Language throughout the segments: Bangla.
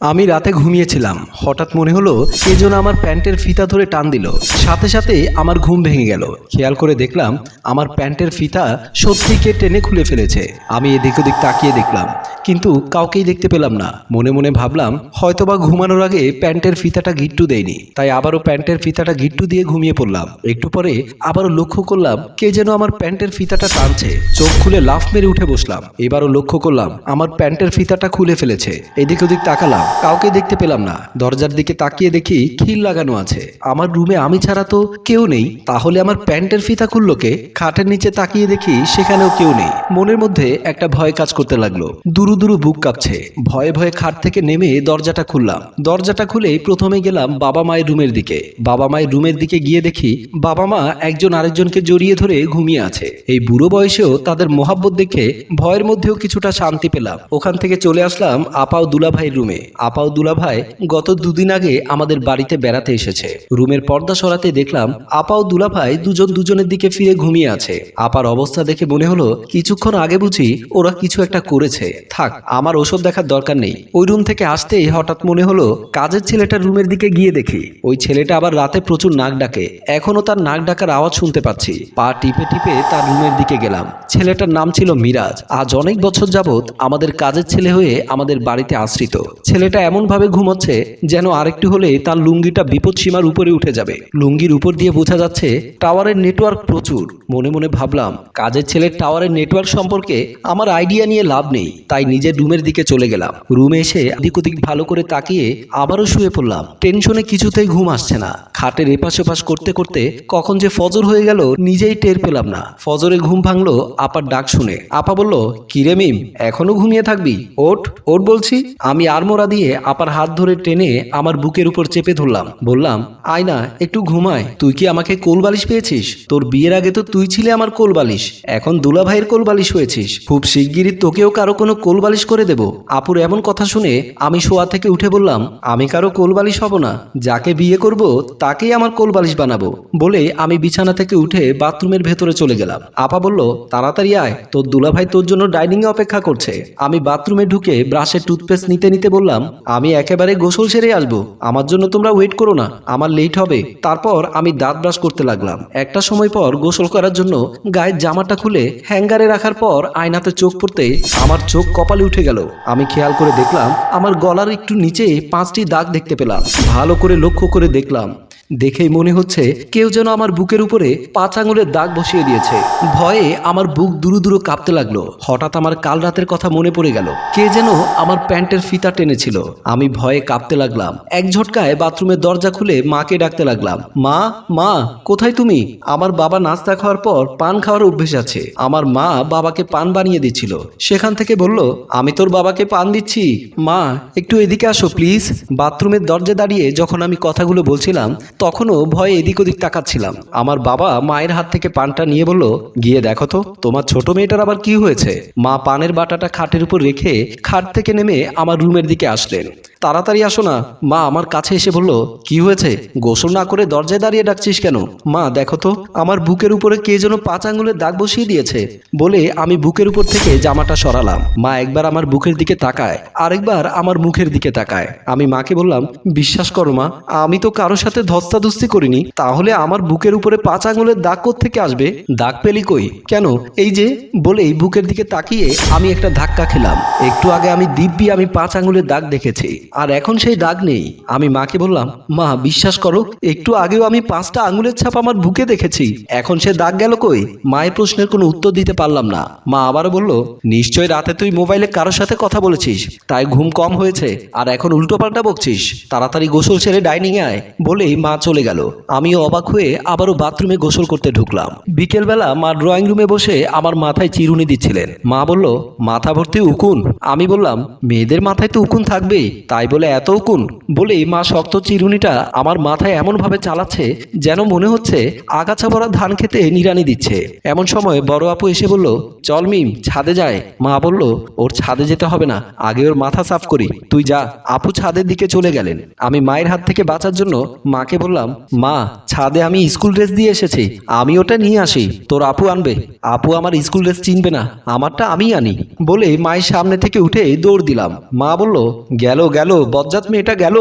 আমি রাতে ঘুমিয়েছিলাম। হঠাৎ মনে হলো কে যেন আমার প্যান্টের ফিতা ধরে টান দিল। সাথে সাথে আমার ঘুম ভেঙে গেল। খেয়াল করে দেখলাম আমার প্যান্টের ফিতা সত্যি কে টেনে খুলে ফেলেছে। আমি এদিক ওদিক তাকিয়ে দেখলাম। কিন্তু কাউকেই দেখতে পেলাম না। মনে মনে ভাবলাম, হয়তোবা ঘুমানোর আগে প্যান্টের ফিতাটা গিট্টু দেয়নি। তাই আবারও প্যান্টের ফিতাটা গিট্টু দিয়ে ঘুমিয়ে পড়লাম। একটু পরে আবারও লক্ষ্য করলাম, কে যেন আমার প্যান্টের ফিতাটা টানছে। চোখ খুলে লাফ মেরে উঠে বসলাম। এবারও লক্ষ্য করলাম, আমার প্যান্টের ফিতাটা খুলে ফেলেছে। এদিক ওদিক তাকালাম, কাউকে দেখতে পেলাম না। দরজার দিকে তাকিয়ে দেখি খিল লাগানো আছে। আমার রুমে আমি ছাড়া তো কেউ নেই। তাহলে আমার প্যান্টের ফিতা খুললো কে? খাটের নিচে তাকিয়ে দেখি সেখানেও কেউ নেই। মনের মধ্যে একটা ভয় কাজ করতে লাগল। দুরু দুরু বুক কাঁপছে। ভয়ে ভয়ে খাট থেকে নেমে দরজাটা খুললাম। দরজাটা খুলে প্রথমে গেলাম বাবা মায়ের রুমের দিকে। বাবা মায়ের রুমের দিকে গিয়ে দেখি বাবা মা একজন আরেকজনকে জড়িয়ে ধরে ঘুমিয়ে আছে। এই বুড়ো বয়সেও তাদের মোহাব্বত দেখে ভয়ের মধ্যেও কিছুটা শান্তি পেলাম। ওখান থেকে চলে আসলাম আপাও দুলাভাইয়ের রুমে। আপাও দুলাভাই গত দুদিন আগে আমাদের বাড়িতে বেড়াতে এসেছে। রুমের পর্দা সরাতে দেখলাম আপাও দুলাভাই দুজন দুজনের দিকে ফিরে ঘুমিয়ে আছে। আপার অবস্থা দেখে মনে হলো, কিছুক্ষণ আগে বুঝি ওরা কিছু একটা করেছে। থাক আমার ওষুধ দেখার দরকার নেই। ওই রুম থেকে আসতেই হঠাৎ মনে হলো, কাজের ছেলেটার রুমের দিকে গিয়ে দেখি। ওই ছেলেটা আবার রাতে প্রচুর নাক ডাকে। এখনও তার নাক ডাকার আওয়াজ শুনতে পাচ্ছি। পা টিপে টিপে তার রুমের দিকে গেলাম। ছেলেটার নাম ছিল মিরাজ। আজ অনেক বছর যাবৎ আমাদের কাজের ছেলে হয়ে আমাদের বাড়িতে আশ্রিত। ছেলেটা এমন ভাবে ঘুমোচ্ছে যেন আরেকটু হলে তার লুঙ্গিটা বিপদ সীমার উপরে উঠে যাবে। লুঙ্গির উপর দিয়ে বোঝা যাচ্ছে, টাওয়ারের নেটওয়ার্ক প্রচুর। মনে মনে ভাবলাম, কাজের ছেলের টাওয়ারের নেটওয়ার্ক সম্পর্কে আমার আইডিয়া নিয়ে লাভ নেই, তাই নিজের রুমের দিকে চলে গেলাম। রুমে এসে দিক ওদিক ভালো করে তাকিয়ে আবারও শুয়ে পড়লাম। টেনশনে কিছুতেই ঘুম আসছে না। খাটের এপাশ ওপাশ করতে করতে কখন যে ফজর হয়ে গেল নিজেই টের পেলাম না। ফজরে ঘুম ভাঙলো আপার ডাক শুনে। আপা বলল, কিরে মিম, এখনও ঘুমিয়ে থাকবি? ওঠ ওঠ বলছি, আমি আড়মোড়া দিয়ে আপার হাত ধরে টেনে আমার বুকের উপর চেপে ধরলাম। বললাম, আয়না, একটু ঘুমায়। তুই কি আমাকে কোল বালিশ পেয়েছিস? তোর বিয়ের আগে তো তুই ছিলে আমার কোল বালিশ এখন দুলা ভাইয়ের কোল বালিশ হয়েছিস। খুব শিগগিরই তোকেও কারও কোনো কোল বালিশ করে দেব। আপুর এমন কথা শুনে আমি শোয়া থেকে উঠে বললাম, আমি কারও কোল বালিশ হব না। যাকে বিয়ে করব, তাকেই আমার কোল বালিশ বানাবো। বলে আমি বিছানা থেকে উঠে বাথরুমের ভেতরে চলে গেলাম। আপা বলল, তাড়াতাড়ি আয়। তোর দুলাভাই তোর জন্য ডাইনিং এ অপেক্ষা করছে। আমি বাথরুমে ঢুকে ব্রাশের টুথপেস্ট নিতে নিতে বললাম, আমি একেবারে গোসল সেরে আসব। আমার জন্য তোমরা ওয়েট করো না। আমার লেট হবে। তারপর আমি দাঁত ব্রাশ করতে লাগলাম। একটা সময় পর গোসল করার জন্য গায়ের জামাটা খুলে হ্যাঙ্গারে রাখার পর আয়নাতে চোখ পড়তে আমার চোখ কপালে উঠে গেল। আমি খেয়াল করে দেখলাম, আমার গলার একটু নিচে পাঁচটি দাগ দেখতে পেলাম। ভালো করে লক্ষ্য করে দেখলাম দেখেই মনে হচ্ছে কেউ যেন আমার বুকের উপরে পাঁচ আঙুলের দাগ বসিয়ে দিয়েছে। ভয়ে আমার বুক দুরু দুরু কাঁপতে লাগল। হঠাৎ আমার কাল রাতের কথা মনে পড়ে গেল। কে যেন আমার প্যান্টের ফিতা টেনেছিল। আমি ভয়ে কাঁপতে লাগলাম। এক ঝটকায় বাথরুমের দরজা খুলে মাকে ডাকতে লাগলাম। মা মা, কোথায় তুমি? আমার বাবা নাস্তা খাওয়ার পর পান খাওয়ার অভ্যেস আছে। আমার মা বাবাকে পান বানিয়ে দিচ্ছিল। সেখান থেকে বলল, আমি তোর বাবাকে পান দিচ্ছি। মা, একটু এদিকে আসো, প্লিজ। বাথরুমের দরজা দাঁড়িয়ে যখন আমি কথাগুলো বলছিলাম তখনও ভয়ে এদিক ওদিক তাকাচ্ছিলাম। আমার বাবা মায়ের হাত থেকে পানটা নিয়ে বলল, গিয়ে দেখো তো, তোমার ছোট মেয়েটার আবার কি হয়েছে? মা পানের বাটাটা খাটের উপর রেখে খাট থেকে নেমে আমার রুমের দিকে আসলেন। তাড়াতাড়ি আসো না। মা আমার কাছে এসে বলল, কি হয়েছে? গোসল না করে দরজায় দাঁড়িয়ে ডাকছিস কেন? মা, দেখো তো, আমার বুকের উপরে কে যেন পাঁচ আঙুলের দাগ বসিয়ে দিয়েছে। বলে আমি বুকের উপর থেকে জামাটা সরালাম। মা একবার আমার বুকের দিকে তাকায়, আরেকবার আমার মুখের দিকে তাকায়। আমি মাকে বললাম, বিশ্বাস করো মা, আমি তো কারোর সাথে ধস্তাধস্তি করিনি। তাহলে আমার বুকের উপরে পাঁচ আঙুলের দাগ থেকে আসবে? দাগ পেলি কই? কেন? এই যে, বলেই বুকের দিকে তাকিয়ে আমি একটা ধাক্কা খেলাম। একটু আগে আমি দিব্যি আমি পাঁচ আঙুলের দাগ দেখেছি। আর এখন সেই দাগ নেই। আমি মাকে বললাম, মা, বিশ্বাস করো, একটু আগেও আমি পাঁচটা আঙুলের ছাপ আমার বুকে দেখেছি। এখন সে দাগ গেল কই? মায়ের প্রশ্নের কোনো উত্তর দিতে পারলাম না। মা আবারও বলল, নিশ্চয় রাতে তুই মোবাইলে কারোর সাথে কথা বলেছিস। তাই ঘুম কম হয়েছে, আর এখন উল্টো পাল্টা বকছিস। তাড়াতাড়ি গোসল ছেড়ে ডাইনিং আয়। বলেই মা চলে গেল। আমিও অবাক হয়ে আবারও বাথরুমে গোসল করতে ঢুকলাম। বিকেলবেলা মা ড্রয়িং রুমে বসে আমার মাথায় চিরুনি দিচ্ছিলেন। মা বলল, মাথা ভর্তি উকুন? আমি বললাম, মেয়েদের মাথায় তো উকুন থাকবেই, তাই বলে এত উকুন বলেই মা শক্ত চিরুনিটা আমার মাথায় এমনভাবে চালাচ্ছে যেন মনে হচ্ছে আগাছা ভরা ধান খেতে নিরানি দিচ্ছে। এমন সময় বড় আপু এসে বলল, চল মিম, ছাদে যায় মা বলল, ওর ছাদে যেতে হবে না, আগে ওর মাথা সাফ করি। তুই যা। আপু ছাদের দিকে চলে গেলেন। আমি মায়ের হাত থেকে বাঁচার জন্য মাকে বললাম, মা, ছাদে আমি স্কুল ড্রেস দিয়ে এসেছি, আমি ওটা নিয়ে আসি, তোর আপু আনবে। আপু আমার স্কুল ড্রেস চিনবে না, আমারটা আমি আনি। বলে মায়ের সামনে থেকে উঠে দৌড় দিলাম। মা বলল, গেল গেল। গেল? বজ্জাত মেয়েটা গেল?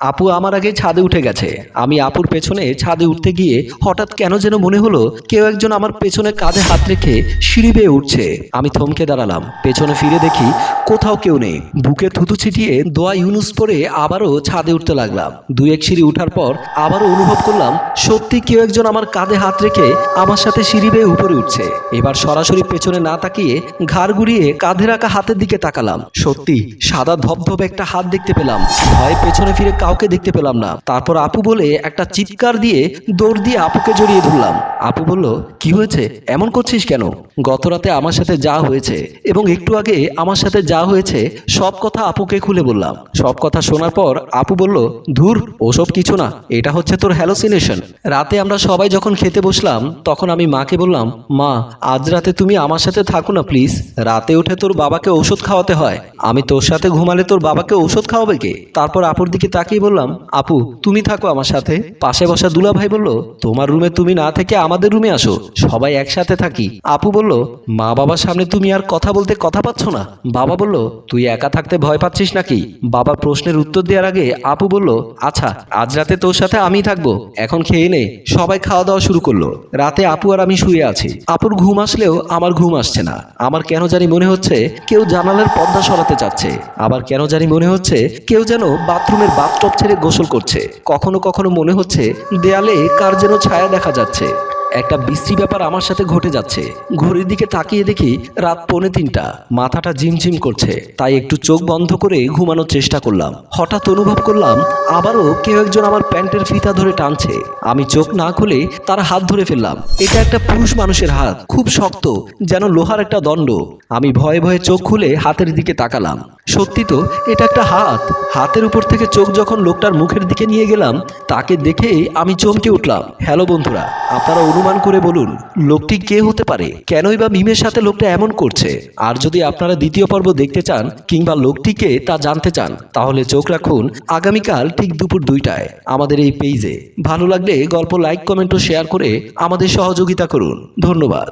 আপু আমার আগে ছাদে উঠে গেছে। আমি আপুর পেছনে ছাদে উঠতে গিয়ে হঠাৎ কেন যেন মনে হলো কেউ একজন আমার পেছনে কাঁধে হাত রেখে সিঁড়ি বেয়ে উঠছে। আমি থমকে দাঁড়ালাম। পেছনে ফিরে দেখি কোথাও কেউ নেই। বুকে থুতু ছিটিয়ে দোয়া ইউনুস পরে আবারও ছাদে উঠতে লাগলাম। দু এক সিঁড়ি উঠার পর আবারও অনুভব করলাম, সত্যি কেউ একজন আমার কাঁধে হাত রেখে আমার সাথে সিঁড়ি বেয়ে উপরে উঠছে। এবার সরাসরি পেছনে না তাকিয়ে ঘাড় ঘুরিয়ে কাঁধে রাখা হাতের দিকে তাকালাম। সত্যি সাদা ধবধবে একটা হাত দেখতে পেলাম। ভয়ে পেছনে ফিরে কাউকে দেখতে পেলাম না। তারপর আপু বলে একটা চিৎকার দিয়ে দৌড় দিয়ে আপুকে জড়িয়ে ধরলাম। আপু বলল, কি হয়েছে? এমন করছিস কেন? গত রাতে আমার সাথে যা হয়েছে এবং একটু আগে আমার সাথে যা হয়েছে, সব কথা আপুকে খুলে বললাম। সব কথা শোনার পর আপু বলল, ধুর, ওসব কিছু না। এটা হচ্ছে তোর হ্যালোসিনেশন। রাতে আমরা সবাই যখন খেতে বসলাম, তখন আমি মাকে বললাম, মা, আজ রাতে তুমি আমার সাথে থাকো না, প্লিজ। রাতে উঠে তোর বাবাকে ওষুধ খাওয়াতে হয়। আমি তোর সাথে ঘুমালে তোর বাবাকে ওষুধ খাওয়াবে কে? তারপর আপুর দিকে তাকিয়ে বললাম, আপু, তুমি থাকো আমার সাথে। পাশে বসা দুলা ভাই বলল, তোমার রুমে তুমি না থেকে আমাদের রুমে আসো, সবাই একসাথে থাকি। আপু বলল, মা বাবার সামনে তুমি আর কথা বলতে কথা পাচ্ছ না। বাবা বলল, তুই একা থাকতে ভয় পাচ্ছিস নাকি? বাবার প্রশ্নের উত্তর দেওয়ার আগে আপু বলল আচ্ছা আজ রাতে তোর সাথে আমি থাকব, এখন খেয়ে নে। সবাই খাওয়া দাওয়া শুরু করল। রাতে আপু আর আমি শুয়ে আছি। আপুর ঘুম আসলেও আমার ঘুম আসছে না। আমার কেন জানি মনে হচ্ছে কেউ জানালার পর্দা সরাতে চাচ্ছে। আবার কেন জানি মনে হচ্ছে কেউ যেন বাথরুমের বাথটব ছেড়ে গোসল করছে। কখনো কখনো মনে হচ্ছে দেয়ালে কার যেন ছায়া দেখা যাচ্ছে। একটা বিশ্রী ব্যাপার আমার সাথে ঘটে যাচ্ছে। ঘড়ির দিকে তাকিয়ে দেখি রাত পৌনে তিনটা। মাথাটা ঝিমঝিম করছে। তাই একটু চোখ বন্ধ করে ঘুমানোর চেষ্টা করলাম। হঠাৎ অনুভব করলাম আবারও কেউ একজন আমার প্যান্টের ফিতা ধরে টানছে। আমি চোখ না খুলে তার হাত ধরে ফেললাম। এটা একটা পুরুষ মানুষের হাত। খুব শক্ত, যেন লোহার একটা দণ্ড। আমি ভয়ে ভয়ে চোখ খুলে হাতের দিকে তাকালাম। সত্যি তো, এটা একটা হাত। হাতের উপর থেকে চোখ যখন লোকটার মুখের দিকে নিয়ে গেলাম, তাকে দেখেই আমি চমকে উঠলাম। হ্যালো বন্ধুরা, আপনারা অনুমান করে বলুন, লোকটি কে হতে পারে? কেনই বা মিমের সাথে লোকটা এমন করছে? আর যদি আপনারা দ্বিতীয় পর্ব দেখতে চান, কিংবা লোকটিকে তা জানতে চান, তাহলে চোখ রাখুন, আগামীকাল ঠিক দুপুর দুইটায় আমাদের এই পেজে ভালো লাগলে গল্প লাইক, কমেন্ট ও শেয়ার করে আমাদের সহযোগিতা করুন। ধন্যবাদ।